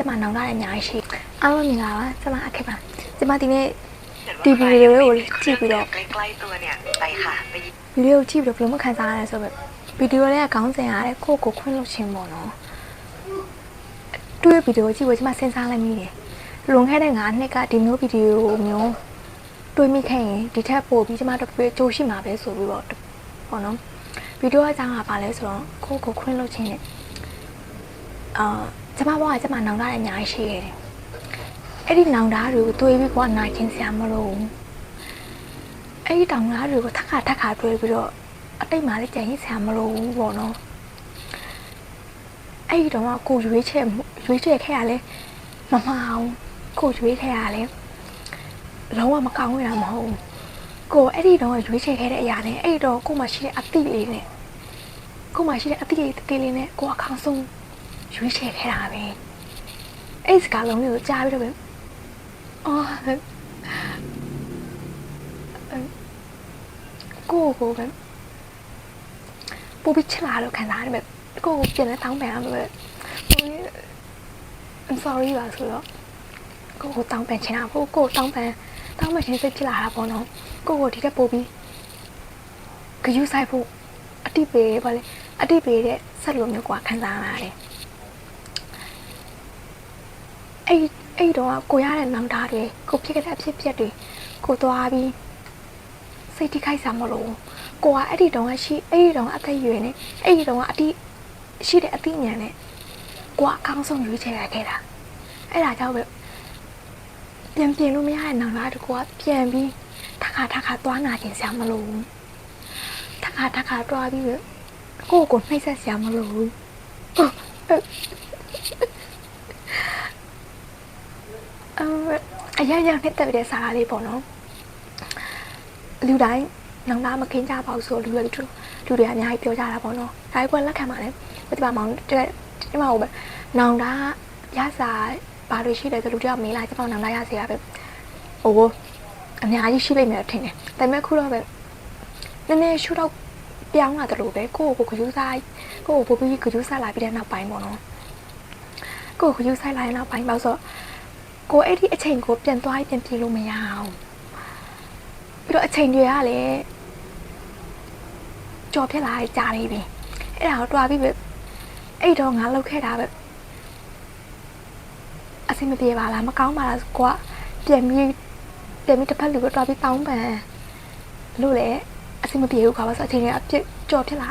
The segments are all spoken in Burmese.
ကျမနောင်လာတဲ့အများကြီးရှိအားလုံးမြင်လာပါကျမအခက်ပါကျမဒီနေ့ဒီဗီဒီယိုလေးကိုကြည့်ပြီးတော့ ใกล้ๆตัวเนี่ยไปค่ะไปหยิบ ဗီဒီယိုကြည့်ပြီးတော့ဘယ်လိုမှခံစားရလဲဆိုတော့ဗီဒီယိုလေးကခေါင်းစဉ်ရတယ်ကိုယ့်ကိုယ်ခွင့်လို့ချင်းပေါ့နော်တွေ့ဗီဒီယိုကြည့်ဖို့ကျမစဉ်းစားလိုက်မိတယ်လွန်ခဲ့တဲ့9နှစ်ကဒီမျိုးဗီဒီယိုမျိုးတွေ့မိခဲ့ရင်ဒီထက်ပိုပြီးကျမတို့ပြေကြိုးရှိမှာပဲဆိုပြီးတော့ပေါ့နော်ဗီဒီယိုအကြောင်းကပါလဲဆိုတော့ကိုယ့်ကိုယ်ခွင့်လို့ချင်းနဲ့အာ ကျမဘဝကကျမနောင်လာတဲ့အများကြီးရှိခဲ့တယ်အဲ့ဒီနောင်တာတွေကိုတွေးပြီးကွာနိုင်ချင်းစရာမလိုဘူးအဲ့ဒီတောင်သားတွေကိုထက်ခါထက်ခါတွဲပြီးတော့အတိတ်မှာလည်းကြံရစ်ဆရာမလိုဘူးပေါ့နော်အဲ့ဒီတော့ကကိုရွေးချယ်မှုရွေးချယ်ခဲ့ရလဲမမအောင်ကိုရွေးခဲ့ရလဲလုံးဝမကောင်းရတာမဟုတ်ဘူးကိုအဲ့ဒီတော့ကရွေးချယ်ခဲ့တဲ့အရာနဲ့အဲ့ဒီတော့ကိုမှရှိတဲ့အတိလေးနဲ့ကိုမှရှိတဲ့အတိလေးတေးလေးနဲ့ကိုအခေါင်းဆုံး ရွေးချယ်ခဲ့တာပဲအဲ့ဒီစကားလုံးလေးကိုကြားပြီးတော့ပဲအော် ကိုယ့်ကိုယ်ပဲပိုပြီးချစ်လာလို့ခံစားရတယ်ပဲကိုယ့်ကိုပြန်လဲတောင်းပန်ရမှာပဲဟို I'm sorry ပါဆိုတော့ကိုယ့်ကိုတောင်းပန်ချင်တာပို့ကိုယ့်ကိုတောင်းပန်တောင်းပန်ခြင်းစိတ်ဖြစ်လာတာပေါ့နော်ကိုယ့်ကိုဒီတက်ပို့ပြီးဂယူဆိုင်ဖို့အတိပေပါလေအတိပေတဲ့ဆက်လို့မျိုးกว่าခံစားရတယ် အဲ့အဲ့တော့ကိုရတဲ့နောင်တတွေကိုဖြစ်ခဲ့တဲ့အဖြစ်အပျက်တွေကိုသွားပြီးစိတ်ထိခိုက်စားမလို့ကိုကအဲ့ဒီတုန်းကရှိအဲ့ဒီတုန်းကအသက်အရွယ်နဲ့အဲ့ဒီတုန်းကအတိရှိတဲ့အတိညာနဲ့ကိုကအကောင်းဆုံးရွေးချယ်ရခဲ့တာအဲ့ဒါကြောင့်ပဲပြန်ပြင်လို့မရတဲ့နောက်လာတကူကပြန်ပြီးထခါထခါသွားနာခြင်းဆရာမလို့ဘူးထခါထခါတွားပြီးပဲကိုယ့်ကိုနှိပ်စက်ဆရာမလို့ဘူး အော်အရာရာနဲ့တက်ပြီးတဲ့စာလေးပေါ့နော်လူတိုင်းနောင်တမခင်းကြပါဘူးဆိုတော့လူတွေလူလူတွေအများကြီးပြောကြတာပေါ့နော်ဒါပေမဲ့လက်ခံပါနဲ့ဒီမှာမောင်တဲ့ဒီမှာဟိုပဲနောင်တရစာဘာလို့ရှိလဲဆိုလူတယောက်မေးလာကျွန်တော်နောင်တရစီရပဲဟိုအများကြီးရှိလိမ့်မယ်ထင်တယ်ဒါပေမဲ့ခုတော့ပဲနည်းနည်းရှုတော့ပြောင်းလာတယ်လို့ပဲကိုယ့်ကိုယ်ကိုယူဆိုင်ကိုယ့်ကိုပိုပြီးကိုယူဆိုင်လာပြီးတဲ့နောက်ပိုင်းပေါ့နော်ကိုယ့်ကိုယူဆိုင်လာတဲ့နောက်ပိုင်းပေါ့ဆိုတော့ ကိုအဲ့ဒီအချိန်ကိုပြန်သွားပြန်ပြေးလို့မရအောင်ပြီးတော့အချိန်တွေကလည်းကြော်ဖြစ်လာကြနေပြီအဲ့ဒါကိုတွားပြီးပဲအဲ့တော့ငါလောက်ခဲ့တာပဲအဆင်မပြေပါလားမကောင်းပါလားကွာပြန်ပြီးပြန်ပြီးတစ်ဖက်လူကတွားပြီးတောင်းပန်လို့လေအဆင်မပြေဘူးကွာဘာလို့ဆိုအချိန်တွေအပြစ်ကြော်ဖြစ်လာ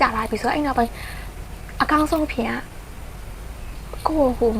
ကြလာပြီဆိုတော့အဲ့နောက်ပိုင်းအကောင်းဆုံးဖြစ်ကကိုယ့်ကို